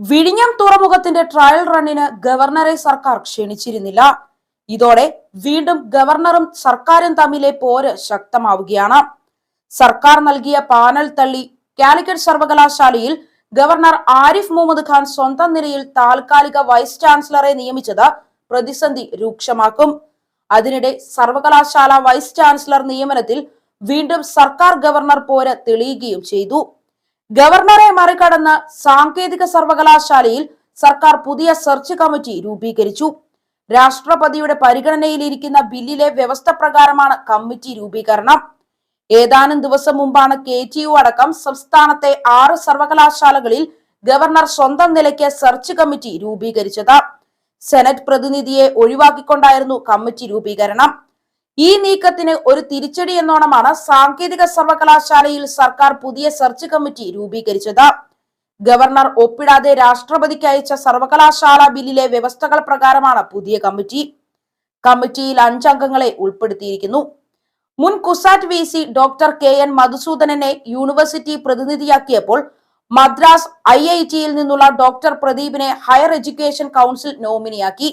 വിഴിഞ്ഞം തുറമുഖത്തിന്റെ ട്രയൽ റണ്ണിന് ഗവർണറെ സർക്കാർ ക്ഷണിച്ചിരുന്നില്ല. ഇതോടെ വീണ്ടും ഗവർണറും സർക്കാരും തമ്മിലെ പോര് ശക്തമാവുകയാണ്. സർക്കാർ നൽകിയ പാനൽ തള്ളി കാലിക്കറ്റ് സർവകലാശാലയിൽ ഗവർണർ ആരിഫ് മുഹമ്മദ് ഖാൻ സ്വന്തം നിലയിൽ താൽക്കാലിക വൈസ് ചാൻസലറെ നിയമിച്ചത് പ്രതിസന്ധി രൂക്ഷമാക്കും. അതിനിടെ സർവകലാശാല വൈസ് ചാൻസലർ നിയമനത്തിൽ വീണ്ടും സർക്കാർ ഗവർണർ പോര് തെളിയുകയും ചെയ്തു. ഗവർണറെ മറികടന്ന് സാങ്കേതിക സർവകലാശാലയിൽ സർക്കാർ പുതിയ സെർച്ച് കമ്മിറ്റി രൂപീകരിച്ചു. രാഷ്ട്രപതിയുടെ പരിഗണനയിലിരിക്കുന്ന ബില്ലിലെ വ്യവസ്ഥ പ്രകാരമാണ് കമ്മിറ്റി രൂപീകരണം. ഏതാനും ദിവസം മുമ്പാണ് കെ ടി യു അടക്കം സംസ്ഥാനത്തെ ആറ് സർവകലാശാലകളിൽ ഗവർണർ സ്വന്തം നിലയ്ക്ക് സെർച്ച് കമ്മിറ്റി രൂപീകരിച്ചത്. സെനറ്റ് പ്രതിനിധിയെ ഒഴിവാക്കിക്കൊണ്ടായിരുന്നു കമ്മിറ്റി രൂപീകരണം. ഈ നീക്കത്തിന് ഒരു തിരിച്ചടി എന്നോണമാണ് സാങ്കേതിക സർവകലാശാലയിൽ സർക്കാർ പുതിയ സെർച്ച് കമ്മിറ്റി രൂപീകരിച്ചത്. ഗവർണർ ഒപ്പിടാതെ രാഷ്ട്രപതിക്ക് അയച്ച സർവകലാശാല ബില്ലിലെ വ്യവസ്ഥകൾ പ്രകാരമാണ് പുതിയ കമ്മിറ്റി കമ്മിറ്റിയിൽ അഞ്ചംഗങ്ങളെ ഉൾപ്പെടുത്തിയിരിക്കുന്നു. മുൻ CUSAT V C doctor K N മധുസൂദനനെ university പ്രതിനിധിയാക്കിയപ്പോൾ മദ്രാസ് ഐ ഐ ടിയിൽ നിന്നുള്ള ഡോക്ടർ പ്രദീപിനെ ഹയർ എഡ്യൂക്കേഷൻ കൗൺസിൽ നോമിനിയാക്കി.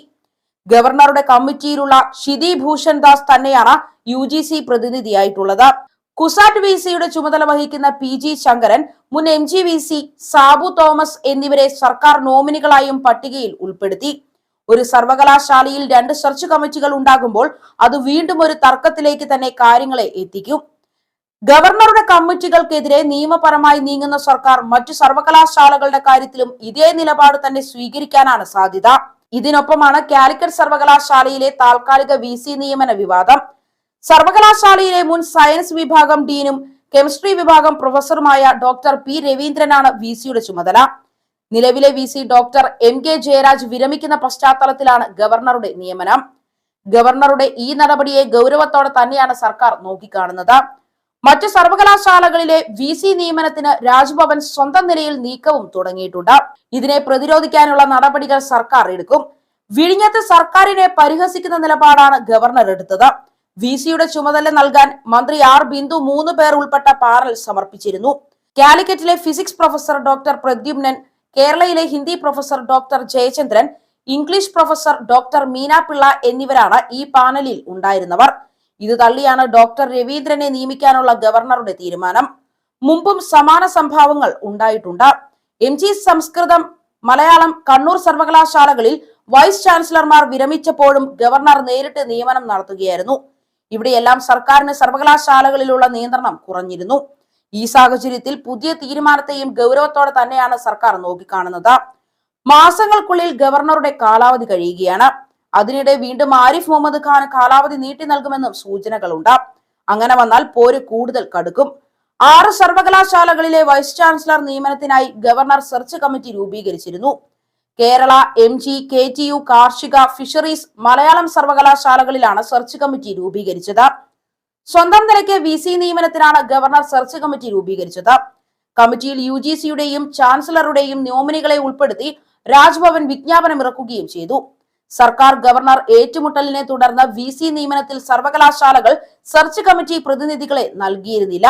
ഗവർണറുടെ കമ്മിറ്റിയിലുള്ള ഷിതി ഭൂഷൺ ദാസ് തന്നെയാണ് യു ജി സി പ്രതിനിധിയായിട്ടുള്ളത്. കുസാറ്റ് വി സിയുടെ ചുമതല വഹിക്കുന്ന പി ജി ശങ്കരൻ മുൻ M G V C Sabu Thomas എന്നിവരെ സർക്കാർ നോമിനികളായും പട്ടികയിൽ ഉൾപ്പെടുത്തി. ഒരു സർവകലാശാലയിൽ രണ്ട് സെർച്ച് കമ്മിറ്റികൾ ഉണ്ടാകുമ്പോൾ അത് വീണ്ടും ഒരു തർക്കത്തിലേക്ക് തന്നെ കാര്യങ്ങളെ എത്തിക്കും. ഗവർണറുടെ കമ്മിറ്റികൾക്കെതിരെ നിയമപരമായി നീങ്ങുന്ന സർക്കാർ മറ്റു സർവകലാശാലകളുടെ കാര്യത്തിലും ഇതേ നിലപാട് തന്നെ സ്വീകരിക്കാനാണ് സാധ്യത. ഇതിനൊപ്പമാണ് കാലിക്കറ്റ് സർവകലാശാലയിലെ താൽക്കാലിക വി സി നിയമന വിവാദം. സർവകലാശാലയിലെ മുൻ സയൻസ് വിഭാഗം ഡീനും കെമിസ്ട്രി വിഭാഗം പ്രൊഫസറുമായ ഡോക്ടർ പി രവീന്ദ്രനാണ് വി സിയുടെ ചുമതല. നിലവിലെ V C doctor M K Jayaraj വിരമിക്കുന്ന പശ്ചാത്തലത്തിലാണ് ഗവർണറുടെ നിയമനം. ഗവർണറുടെ ഈ നടപടിയെ ഗൗരവത്തോടെ തന്നെയാണ് സർക്കാർ നോക്കിക്കാണുന്നത്. മറ്റു സർവകലാശാലകളിലെ വി സി നിയമനത്തിന് രാജ്ഭവൻ സ്വന്തം നിലയിൽ നീക്കവും തുടങ്ങിയിട്ടുണ്ട്. ഇതിനെ പ്രതിരോധിക്കാനുള്ള നടപടികൾ സർക്കാർ എടുക്കും. വിഴിഞ്ഞത്ത് സർക്കാരിനെ പരിഹസിക്കുന്ന നിലപാടാണ് ഗവർണർ എടുത്തത്. വി സിയുടെ ചുമതല നൽകാൻ മന്ത്രി ആർ ബിന്ദു മൂന്ന് പേർ ഉൾപ്പെട്ട പാനൽ സമർപ്പിച്ചിരുന്നു. കാലിക്കറ്റിലെ physics professor doctor Pradyumnan കേരളയിലെ Hindi professor doctor Jayachandran English professor doctor Meena Pillai എന്നിവരാണ് ഈ പാനലിൽ ഉണ്ടായിരുന്നവർ. ഇത് തള്ളിയാണ് ഡോക്ടർ രവീന്ദ്രനെ നിയമിക്കാനുള്ള ഗവർണറുടെ തീരുമാനം. മുമ്പും സമാന സംഭവങ്ങൾ ഉണ്ടായിട്ടുണ്ട്. എം ജി സംസ്കൃതം മലയാളം കണ്ണൂർ സർവകലാശാലകളിൽ വൈസ് ചാൻസലർമാർ വിരമിച്ചപ്പോഴും ഗവർണർ നേരിട്ട് നിയമനം നടത്തുകയായിരുന്നു. ഇവിടെയെല്ലാം സർക്കാരിന് സർവകലാശാലകളിലുള്ള നിയന്ത്രണം കുറഞ്ഞിരുന്നു. ഈ സാഹചര്യത്തിൽ പുതിയ തീരുമാനത്തെയും ഗൗരവത്തോടെ തന്നെയാണ് സർക്കാർ നോക്കിക്കാണുന്നത്. മാസങ്ങൾക്കുള്ളിൽ ഗവർണറുടെ കാലാവധി കഴിയുകയാണ്. അതിനിടെ വീണ്ടും ആരിഫ് മുഹമ്മദ് ഖാൻ കാലാവധി നീട്ടി നൽകുമെന്നും സൂചനകളുണ്ട്. അങ്ങനെ വന്നാൽ പോര് കൂടുതൽ കടുക്കും. ആറ് സർവകലാശാലകളിലെ വൈസ് ചാൻസലർ നിയമനത്തിനായി governor search committee രൂപീകരിച്ചിരുന്നു. Kerala M G K T U കാർഷിക ഫിഷറീസ് മലയാളം സർവകലാശാലകളിലാണ് സെർച്ച് കമ്മിറ്റി രൂപീകരിച്ചത്. സ്വന്തം നിലയ്ക്ക് വി സി നിയമനത്തിനാണ് ഗവർണർ സെർച്ച് കമ്മിറ്റി രൂപീകരിച്ചത്. കമ്മിറ്റിയിൽ യു ജി സിയുടെയും ചാൻസലറുടെയും നോമിനികളെ ഉൾപ്പെടുത്തി രാജ്ഭവൻ വിജ്ഞാപനം ഇറക്കുകയും ചെയ്തു. സർക്കാർ ഗവർണർ ഏറ്റുമുട്ടലിനെ തുടർന്ന് വി നിയമനത്തിൽ സർവകലാശാലകൾ സെർച്ച് കമ്മിറ്റി പ്രതിനിധികളെ നൽകിയിരുന്നില്ല.